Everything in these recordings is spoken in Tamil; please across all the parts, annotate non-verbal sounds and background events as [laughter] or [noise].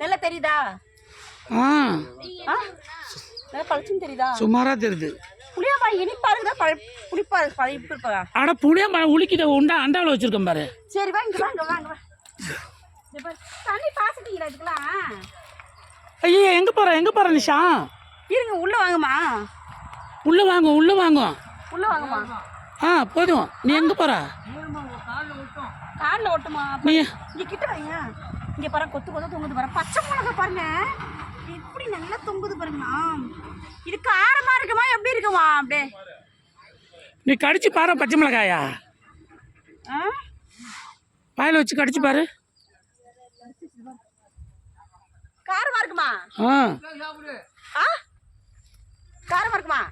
நல்லா தெரியுதா? ஆ. தெரியுதா? புளியாப்பா இனிப்பா இருக்குதா பழ புளிப்பா இருக்கு பழைப்பு இருப்பா அட புளியா மரம் உளிக்கிட்ட உண்டா அண்டாவில் வச்சிருக்கேன் பாரு. சரி வாங்க வாங்க வாங்க தண்ணி பாசிட்டீங்களா இதுக்கெல்லாம். ஐயோ எங்கே போகிற எங்கே போகிற நிஷா? இருங்க உள்ள வாங்கம்மா. உள்ளே வாங்க உள்ளே வாங்க. உள்ள வாங்கம்மா. ஆ போதும். நீ எங்கே போகிற காலில் ஓட்டுமா நீ கிட்ட வைங்க. இங்க பாரு கொத்து கொத்து தொங்குது பாரு. பச்சை மிளகா பாருங்க. எப்படி நல்லா தொங்குது பாருங்களா இது காரமா இருக்குமா எப்படி இருக்குமா? அப்படியே. நீ கடிச்சு பாரு பச்சை மிளகாயா? ஆ? வாயில் வச்சு கடிச்சு பாரு. காரமா இருக்குமா? ஆ. ஆ? காரமா இருக்குமா?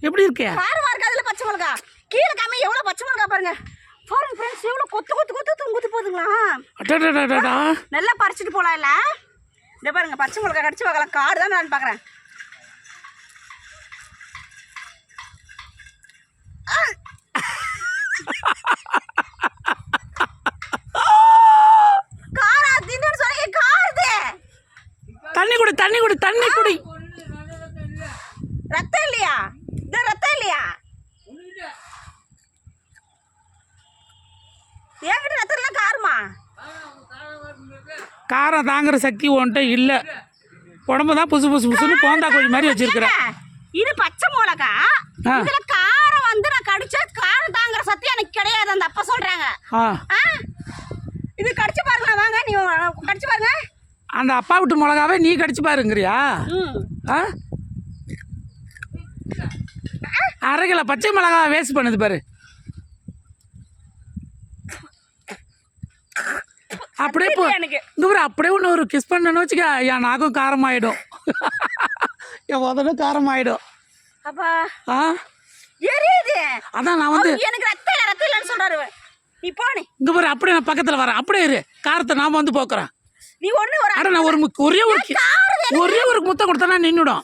எப்படி இருக்கே காரமா இருக்கு அதுல பச்சை மிளகா? கீழே காமி எவ்வளவு பச்சை மிளகா பாருங்க. பாருங்க ஃப்ரெண்ட்ஸ் எவ்வளவு கொத்து கொத்து கொத்து தொங்குது போதுங்களா? நல்லா பறிச்சுட்டு போலாம் இல்ல? இந்த பாருங்க பச்சை மிளகா கடிச்சு பார்க்கலாம். காடு தான் நான் பார்க்குறேன். தண்ணி குடி தண்ணி குடி தண்ணி குடி. ரத்தம் இல்லையா? இது ரத்தம் இல்லையா என்கிட்ட ரத்தம் எல்லாம் காருமா? காரம் தாங்குற சக்தி உன்கிட்ட இல்லை. உடம்பு தான் புசு புசு புசுன்னு போந்தா கோழி மாதிரி வச்சிருக்கிற. ஏங்க, இது பச்சை மிளகா. இதுல காரம் வந்து நான் கடிச்சா காரம் தாங்குற சக்தி எனக்கு கிடையாது. அந்த அப்பா சொல்றாங்க. இது கடிச்சு பாருங்க வாங்க. நீ கடிச்சு பாருங்க. அந்த அப்பா விட்டு மிளகாவே நீ கடிச்சு பாருங்கிறியா? அரை கிலோ பச்சை மிளகா வேஸ்ட் பண்ணுது பாரு. அப்படியே எனக்கு? இந்த ஒரு அப்படியே ஒன்று ஒரு கிஸ் பண்ணணும்னு வச்சுக்க என் நாக்கும் காரமாயிடும். [laughs] என் உதடும் காரமாயிடும். அப்பா. ஆ? எரியுது. அதான் நான் வந்து எனக்கு ரத்தம் இல்லை ரத்தம் இல்லைன்னு சொல்றாரு நீ போனே இங்க பாரு அப்படியே நான் பக்கத்தில் வரேன். அப்படியே இரு. காரத்தை நாம வந்து போக்குறேன். நீ ஒண்ணு ஒரு அட நான் ஒரு ஒரே ஒரு ஒரே ஒரு முத்தம் கொடுத்தா நின்றுடும்